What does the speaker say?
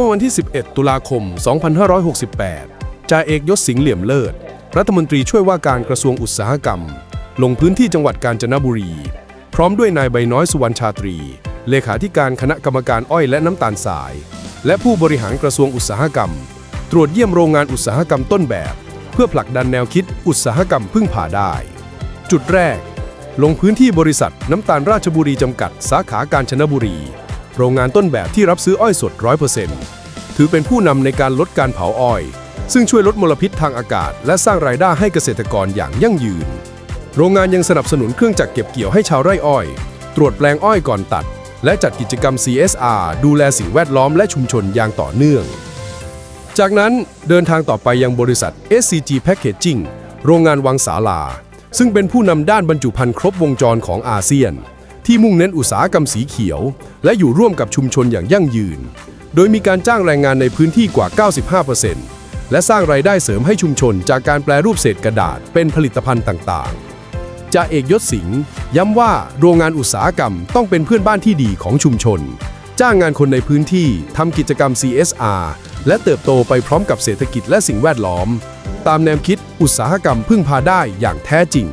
มื่อวันที่ 11 ตุลาคม 2568จ่าเอกยศสิงห์เหลี่ยมเลิศ รัฐมนตรีช่วยว่าการกระทรวงอุตสาหกรรม ลงพื้นที่จังหวัดกาญจนบุรี พร้อมด้วยนายใบน้อยสุวรรณชาตรี เลขาธิการคณะกรรมการอ้อยและน้ำตาลสาย และผู้บริหารกระทรวงอุตสาหกรรม ตรวจเยี่ยมโรงงานอุตสาหกรรมต้นแบบ เพื่อผลักดันแนวคิดอุตสาหกรรมพึ่งผ่าได้ จุดแรก ลงพื้นที่บริษัทน้ำตาลราชบุรีจำกัด สาขาการชนบุรี โรงงานต้นแบบที่รับซื้ออ้อยสด 100%ถือเป็นผู้นำในการลดการเผาอ้อย ซึ่งช่วยลดมลพิษทางอากาศ และสร้างรายได้ให้เกษตรกรอย่างยั่งยืน โรงงานยังสนับสนุนเครื่องจักรเก็บเกี่ยวให้ชาวไร่อ้อย ตรวจแปลงอ้อยก่อนตัด และจัดกิจกรรม CSR ดูแลสิ่งแวดล้อมและชุมชนอย่างต่อเนื่อง จากนั้นเดินทางต่อไปยังบริษัท SCG Packaging โรงงานวังสาลา ซึ่งเป็นผู้นำด้านบรรจุภัณฑ์ครบวงจรของอาเซียน ที่มุ่งเน้นอุตสาหกรรมสีเขียว และอยู่ร่วมกับชุมชนอย่างยั่งยืน โดยมีการจ้างแรงงานในพื้นที่กว่า 95%และสร้างรายได้เสริมให้ชุมชนจากการแปลรูปเศษกระดาษเป็นผลิตภัณฑ์ต่างๆจ่าเอกยศสิงห์ย้ำว่าโรงงานอุตสาหกรรมต้องเป็นเพื่อนบ้านที่ดีของชุมชน จ้างงานคนในพื้นที่ทำกิจกรรม CSR และเติบโตไปพร้อมกับเศรษฐกิจและสิ่งแวดล้อม ตามแนวคิดอุตสาหกรรมพึ่งพาได้อย่างแท้จริง